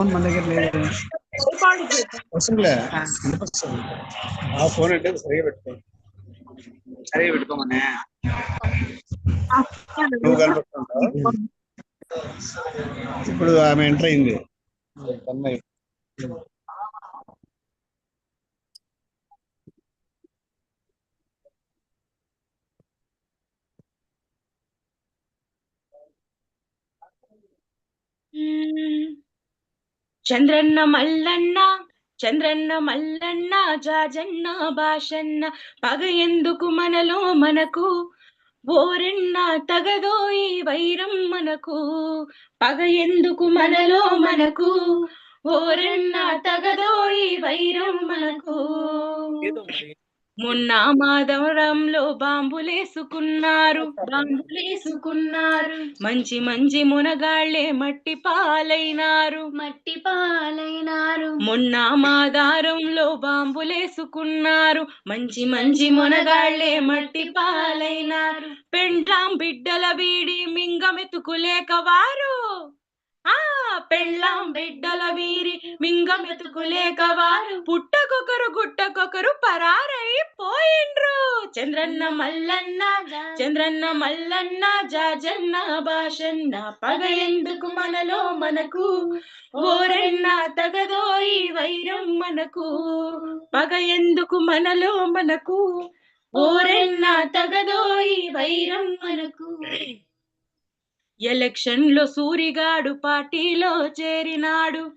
Phone మన దగ్గర లేదు వస్తుందిలే వినిపిస్తుంది. ఆ ఫోన్ అంటే సరిగా పెట్టుకో సరిగా పెట్టుకోమనే నువ్వు కనిపెట్టుకుంటావు ఇప్పుడు ఆమె ఎంటర్ అయింది కన్నయ్య. చంద్రన్న మల్లన్న చంద్రన్న మల్లన్న జాజన్న భాషన్న పగ ఎందుకు మనలో మనకు? ఓరెన్న తగదో ఈ వైరం మనకు పగ ఎందుకు మనలో మనకు? ఓరెన్న తగదో ఈ వైరం మనకు. మొన్న మాధవరంలో బాంబులేసుకున్నారు. బాంబులేసుకున్నారు. మంచి మంచి మునగాళ్ళే మట్టి పాలైనారు. మట్టి పాలైనారు. మొన్న మాదారంలో బాంబులేసుకున్నారు. మంచి మంచి మునగాళ్ళే మట్టి పాలైనారు. పెండ్లాం బిడ్డల వీడి మింగమెతుకులేక వారు. ఆ పెళ్ళాం బిడ్డల వీరి మింగమెతుకులేక వారు పుట్టకొకరు గుట్టకొకరు పరారై పోయిండ్రు చంద్రన్న మల్లన్న చంద్రన్న మల్లన్న జాజన్న భాషన్న పగ ఎందుకు మనలో మనకు? ఓరన్న తగదో ఈ వైరం మనకు? పగ ఎందుకు మనలో మనకు? ఓరెన్న తగదో ఈ వైరం మనకు? ఎలక్షన్లో సూరిగాడు పార్టీలో చేరినాడు.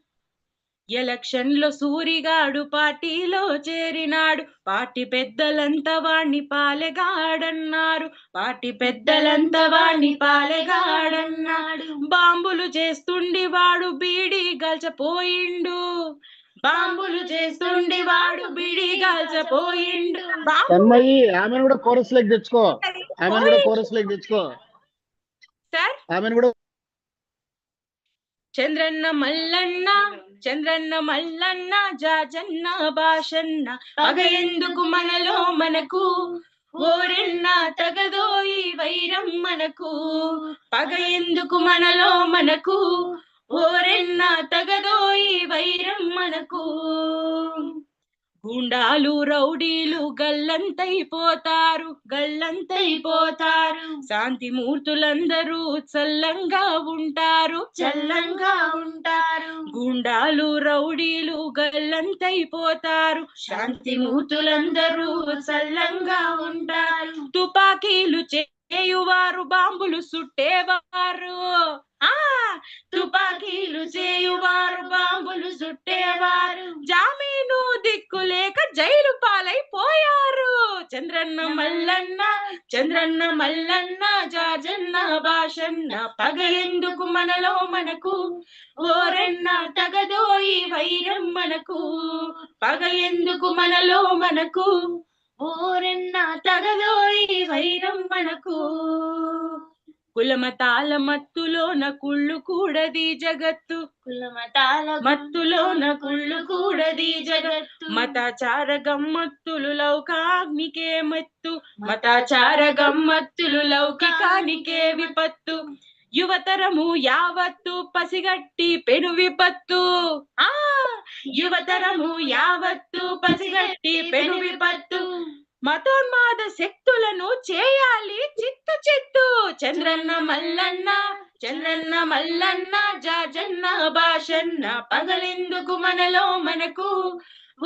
ఎలక్షన్లో సూరిగాడు పార్టీలో చేరినాడు. పార్టీ పెద్దలంతా వాణ్ణి పాలెగాడన్నారు. పార్టీ పెద్దలంతా వాణ్ణి పాలెగాడన్నాడు. బాంబులు చేస్తుండి వాడు బీడి గల్చపోయిండు. బాంబులు చేస్తుండి వాడు బీడి గల్చపోయిండు. ఆమెను కూడా కోరస్ లెక్ తెచ్చుకో. ఆమెను కూడా కోరస్ లెక్ తెచ్చుకో. ఆమెను కూడా చంద్రన్న మల్లన్న చంద్రన్న మల్లన్న జాజన్న భాషన్న పగ ఎందుకు మనలో మనకు? ఓరెన్న తగదో ఈ వైరం మనకు. పగ ఎందుకు మనలో మనకు? ఓరెన్న తగదో ఈ వైరం మనకు. గుండాలు రౌడీలు గల్లంతైపోతారు గల్లంతైపోతారు. శాంతి మూర్తులందరూ చల్లంగా ఉంటారు. చల్లంగా ఉంటారు. గుండాలు రౌడీలు గల్లంతైపోతారు. శాంతి మూర్తులందరూ చల్లంగా ఉంటారు. తుపాకీలు చేయువారు బాంబులు సుట్టేవారు ఆ తుపాకీలు చేయువారు బాంబులు సుట్టేవారు జామీను దిక్కులేక జైలు పాలైపోయారు. చంద్రన్న మల్లన్న చంద్రన్న మల్లన్న జాజన్న భాషన్న పగ ఎందుకు మనలో మనకు? ఓరన్న తగదో ఈ వైరం మనకు. పగ ఎందుకు మనలో మనకు? ఓరెన్న తగదో ఈ వైరం మనకు. కులమతాల మత్తులోన కుళ్ళు కూడది జగత్తు. కులమతాల మత్తులోన కుళ్ళు కూడది జగత్తు. మతాచార గమ్మత్తులు లౌకాగ్నికే మత్తు. మతాచార గమ్మత్తులు లౌకికానికే విపత్తు. యువతరము యావత్తు పసిగట్టి పెను విపత్తు ఆ యువతరము యావత్తు పసిగట్టి పెను విపత్తు మతోన్మాద శక్తులను చేయాలి చిత్తు చిత్తు చంద్రన్న మల్లన్న చంద్రన్న మల్లన్న జాజన్న భాషన్న పగలెందుకు మనలో మనకు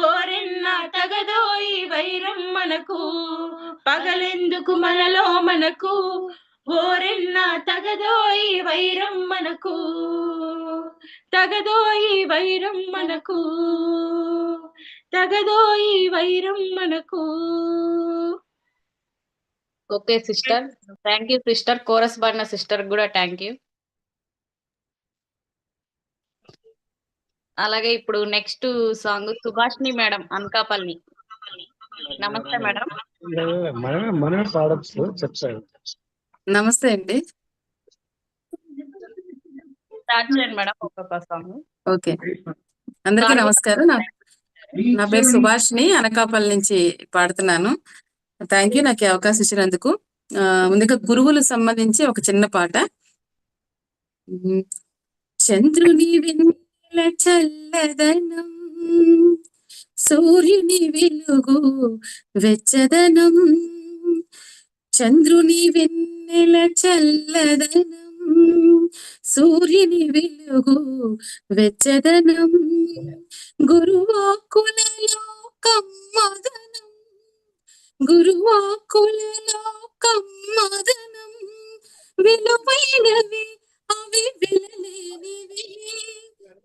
ఓరెన్న తగదో ఈ వైరం మనకు పగలెందుకు మనలో మనకు ఓరెన్న తగదో ఈ వైరం మనకు తగదో ఈ వైరం మనకు తగదో ఈ వైరం మనకు. Okay sister. Thank you sister. Chorus పాడిన సిస్టర్ కూడా థ్యాంక్ యూ. అలాగే ఇప్పుడు next song Subhashini madam Anakapalli. నమస్తే మేడం. మనమే మనమే పాడచ్చు చెప్తాను నమస్తే అండి. ఓకే. అందరికీ నమస్కారం. నా నా పేరు సుభాష్ని అనకాపల్లి నుంచి పాడుతున్నాను. Thank you. నాకు అవకాశం ఇచ్చినందుకు. ముందుగా గురువులకు సంబంధించి ఒక చిన్న పాట. చంద్రుని వెన్నెల చల్లదనం సూర్యుని వెలుగు వెచ్చదనం చంద్రుని వెన్నెల నెల చల్లదనం సూర్యుని వెలుగు వెచ్చదనం గురువాకులలో కమ్మదనం గురువాకులలో కమ్మదనం విలువైనవి అవి విలలేనివి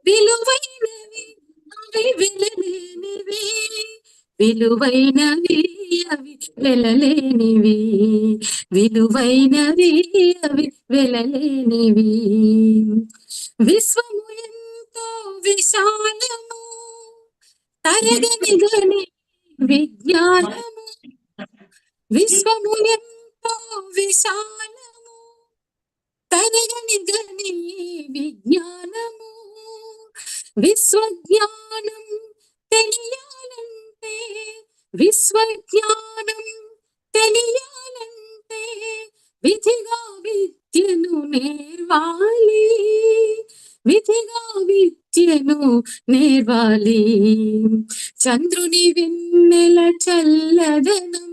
విలువైనవి అవి విలలేనివి విలువైనవి అవి వెళ్ళలేనివి విలువైనవి అవి వెళ్ళలేనివి విశ్వము ఎంతో విశాలము తరగని గని విజ్ఞానము. విశ్వము ఎంతో విశాలము తరగని గని విజ్ఞానము. విశ్వజ్ఞానం విశ్వజ్ఞానం తెలియాలంటే విధిగా విద్యను నేర్వాలి. విధిగా విద్యను నేర్వాలి. చంద్రుని వెన్నెల చల్లదనం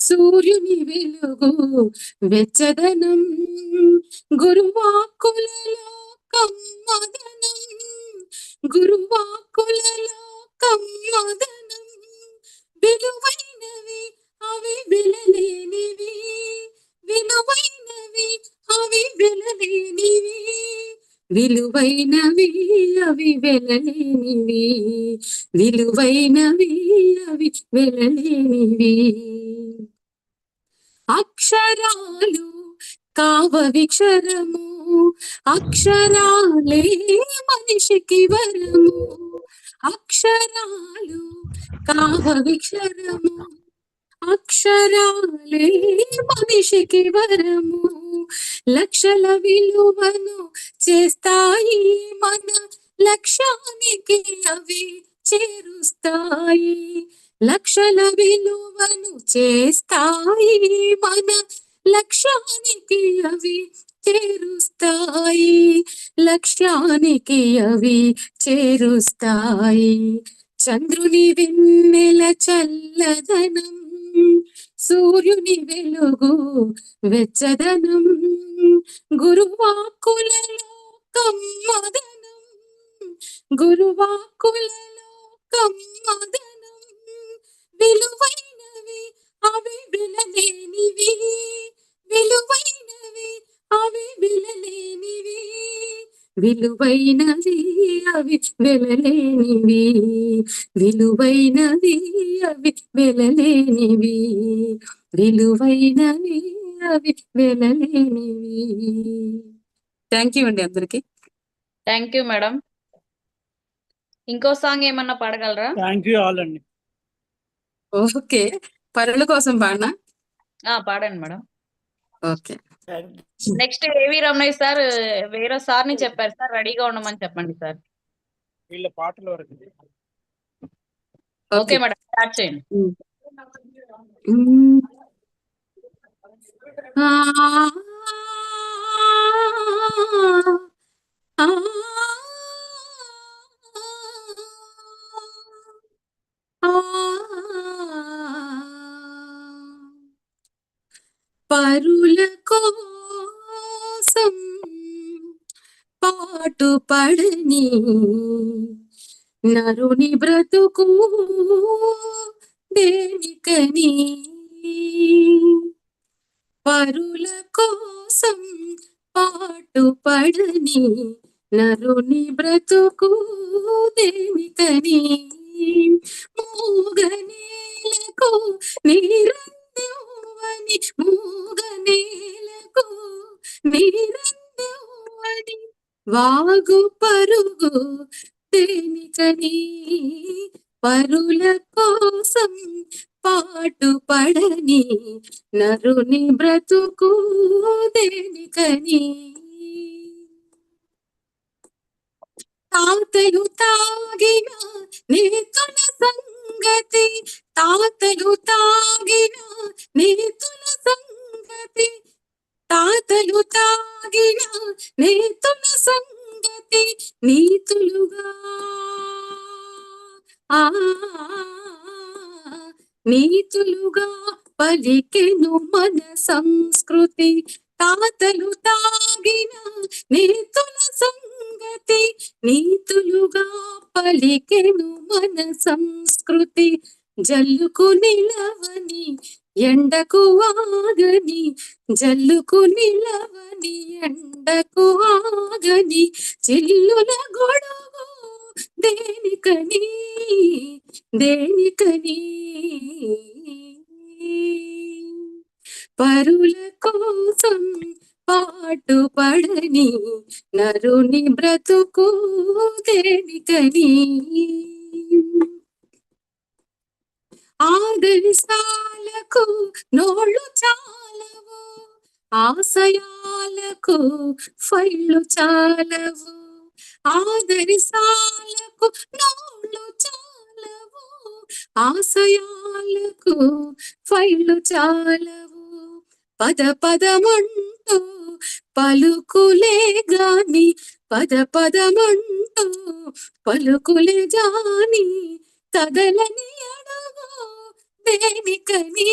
సూర్యుని వెలుగు వెచ్చదనం గురువాకులలో కమ్మదనం గురువాకు విలువైనవి అవి వెలలేనివి. విలువైనవి అవి వెలలేనివి. అక్షరాలు కావవిక్షరము అక్షరాలే మనిషికి వరము. అక్షరాలు కావవిక్షరము అక్షరాలే మనిషికి వరము. లక్షల విలువను చేస్తాయి మన లక్ష్యానికి అవి చేరుస్తాయి. లక్షల విలువను చేస్తాయి మన లక్ష్యానికి అవి చేరుస్తాయి. లక్ష్యానికి అవి చేరుస్తాయి. చంద్రుని వెన్నెల చల్లదన సూర్యుని వెలుగు వెచ్చదనం. గురువాకులలో కమ్మదనం గురువాకులలో కమ్మదనం విలువైనవి అవి విలలేనివి విలువైనవి అవి విలలేనివి విలువైనవి అవి వెలలేనివి విలువైనవి అవి వెలలేనివి విలువైనవి అవి వెలలేనివి థ్యాంక్ యూ అండి అందరికి. థ్యాంక్ యూ మేడం ఇంకో సాంగ్ ఏమన్నా పాడగలరా? థ్యాంక్ యూ ఆల్ అండి. ఓకే పరుల కోసం పాడినా? ఆ పాడండి మేడం ఓకే నెక్స్ట్ ఏవి రమణయ్య సార్ వేరే సార్ని చెప్పారు సార్ రెడీగా ఉండమని చెప్పండి సార్. వీళ్ళ పాటల వరకు. ఓకే మేడం స్టార్ట్ చేయండి. ఆ. పట్టుపడని నరుని బ్రతుకు దేనికని? పరుల కోసం పాటుపడని నరుని బ్రతుకు దేనికని? మూగనేలకు నీరందివ్వని మూగనేలకు నీరందివ్వని వాగు పరుగు దేనికని పరుల కోసం పాటు పడని నరుని బ్రతుకు దేనికని తాతలు తాగిన నేతుల సంగతి తాతలు తాగిన నేతుల సంగతి తాతలు సాగిన నేతుల సంగతి నీతులుగా. ఆ నీతులుగా పలికెను మన సంస్కృతి. తాతలు తాగిన నీతుల సంగతి నీతులుగా పలికెను మన సంస్కృతి. జల్లుకు నిలవని ఎండకు ఆగని జల్లుకు నిలవని ఎండకు ఆగని చిల్లుల గొడవ దేనికని దేనికని? పరుల కోసం పాటు పడని నరుని బ్రతుకు దేనికని? ఆదర్శాలకు నోళ్ళు చాలవు. ఆశయాలకు ఫైళ్ళు చాలవు. ఆదరిసాలకు నోళ్ళు చాలవు. ఆశయాలకు ఫైళ్ళు చాలవు. పద పదమంటూ పలుకులే గాని పద పదమంటూ పలుకులే గాని కదలని అడవు దేనికని?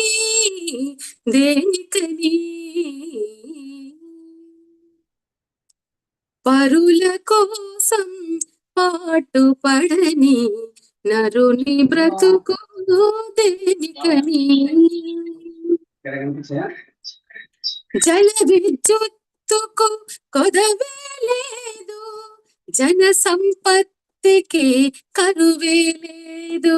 దేనికని? పరుల కోసం పాటు పడని నరుని బ్రతుకు దేనికని? జల విద్యుత్తుకు కొదవే లేదు జన సంపత్తికి కరువే లేదు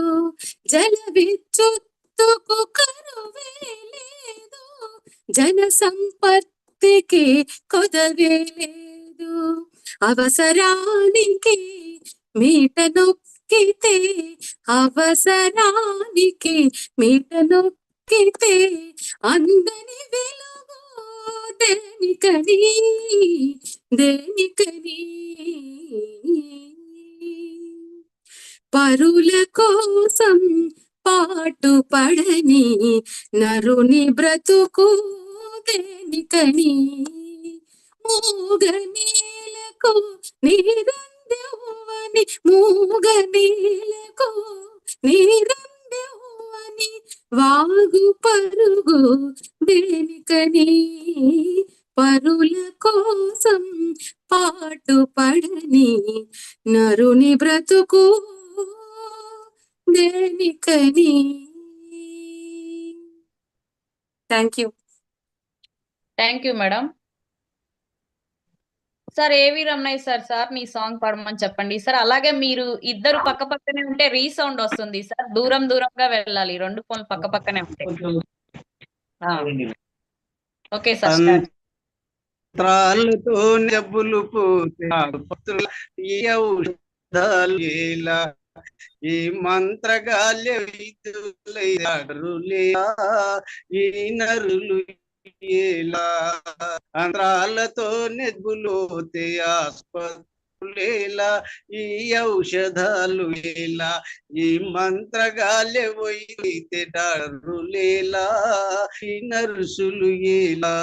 జల విద్యుత్తుకు కరువే కరువేలేదు జన సంపత్తికి కొదవేలేదు. అవసరానికి మీట నొక్కితే అవసరానికి మీట నొక్కితే అందని వెలుగు దేనికని దేనికని? పరుల కోసం పాటు పడని నరుని బ్రతుకు దేనికని మూగ నీలకు నీరందెవ్వని మూగ నీలకు నీరందెవ్వని వాగు పరుగు దేనికని పరుల కోసం పాటు పడని నరుని బ్రతుకు దేనికని thank you thank you madam sir A V Ramanaiah sir sir me song పాడమని చెప్పండి. సార్ అలాగే మీరు ఇద్దరు పక్క పక్కనే ఉంటే రీసౌండ్ వస్తుంది. సార్ దూరం దూరంగా వెళ్ళాలి. రెండు ఫోన్లు పక్క పక్కనే ఉంటాయి ఆ, ఓకే సార్ జబ్బులు పోతే ఈ మంత్రగాల్య వైద్యులైరులేలా ఈ నరులు ఏలా? అంత్రాలతో నెగ్గులోతే ఆస్పత్రులేలా? ఈ ఔషధాలు ఎలా ఈ మంత్రగాల్య వైతే డారులేలా ఈ నరుసులు ఎలా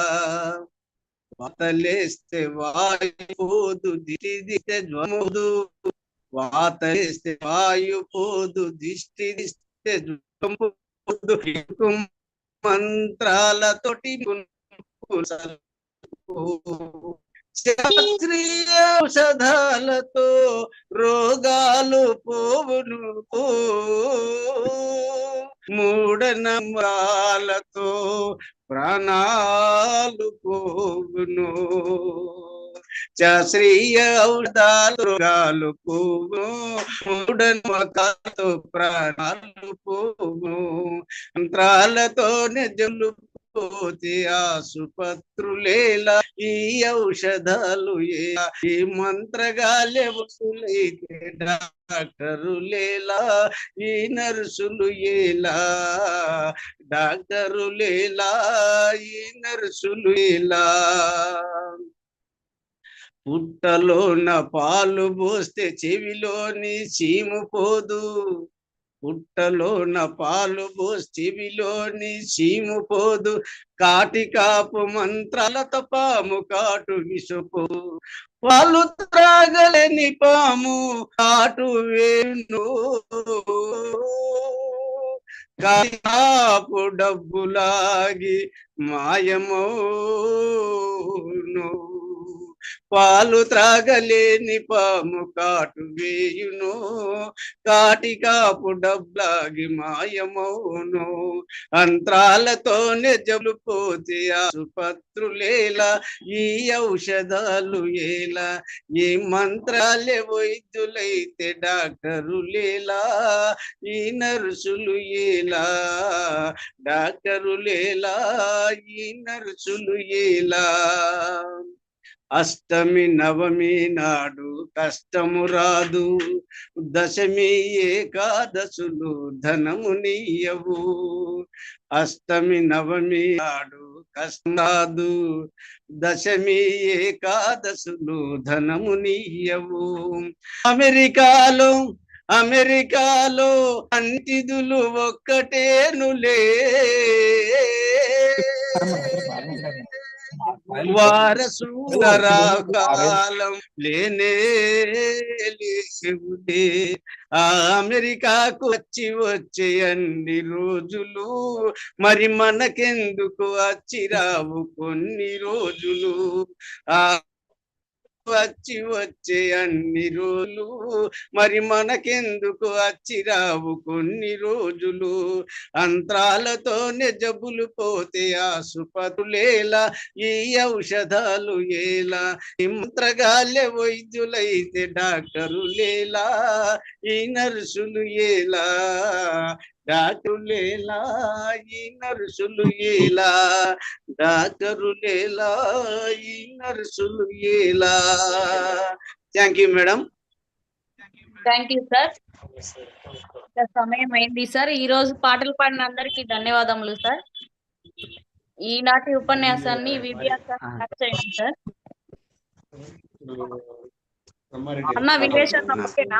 వాతలేస్తే వాయిపోదు దిష్టి దిస్తే జ్వమోదు. వాతేస్తే వాయు పోదు దిష్టి దిస్తే జ్వమోదు మంత్రాలతోటి శాస్త్రీయ ఔషధాలతో రోగాలు పోవును. మూఢనమ్రాలతో ప్రాణాలు పోవును. శ్రీయ ఔషధాలు రోగాలు పోవు మూఢనమ్మకాలతో ప్రాణాలు పోవు మంత్రాలతో నిజలు పోతే ఆసుపత్రులేలా ఈ ఔషధాలు ఏలా ఈ మంత్రగాలే వసూలైతే డాక్టరులేలా? ఈ నర్సులు ఏలా? డాక్టరులేలా? ఈ నర్సులు ఏలా? పుట్టలోన పాలు పోస్తే చెవిలోని చీము పోదు. పుట్టలోన పాలు చెవిలోని చీము పోదు. కాటి కాపు మంత్రాలతో పాము కాటు విసుపు. పాలు త్రాగలేని పాము కాటు వేణు. కాపు డబ్బులాగి మాయమోను. పాలు త్రాగలేని పాము కాటు వేయును కాటి కాపు డబ్లాగి మాయమౌను. అంత్రాలతోనే జలుపోతే ఆసుపత్రులేలా ఈ ఔషధాలు ఏలా? ఈ మంత్రాలే వైద్యులైతే డాక్టరులేలా? ఈ నర్సులు ఏలా? డాక్టరులేలా? ఈ నర్సులు ఏలా? అష్టమి నవమి నాడు కష్టము రాదు. దశమి ఏకాదశులు ధనము నీయవు. అష్టమి నవమి నాడు కష్టం రాదు. దశమి ఏకాదశులు ధనము నీయవు. అమెరికాలో అమెరికాలో అంతిదులు ఒక్కటేనులే. వారసులరాకాలం లేనే లేవులే అమెరికాకు వచ్చి వచ్చే అన్ని రోజులు మరి మనకెందుకు వచ్చి రావు కొన్ని రోజులు? ఆ వచ్చి వచ్చే అన్ని రోజులు. మరి మనకెందుకు వచ్చి రావు కొన్ని రోజులు? అంత్రాలతోనే జబ్బులు పోతే ఆసుపత్రులేలా? ఈ ఔషధాలు ఏలా? ఇంత్రగాలె మంత్రగాలే వైద్యులైతే డాక్టరు లేలా ఈ నర్సులు ఏలా? డాక్టరులేలా ఈ నర్సులు ఏలా? డాక్టరులేలా ఈ నర్సులు ఏలా? Thank you madam thank you sir సమయం అయింది సార్ ఈ రోజు పాటలు పాడిన అందరికీ ధన్యవాదములు సార్ ఈనాటి ఉపన్యాసాన్ని V V R sir start చేయండి సార్ అన్న ఓకేనా?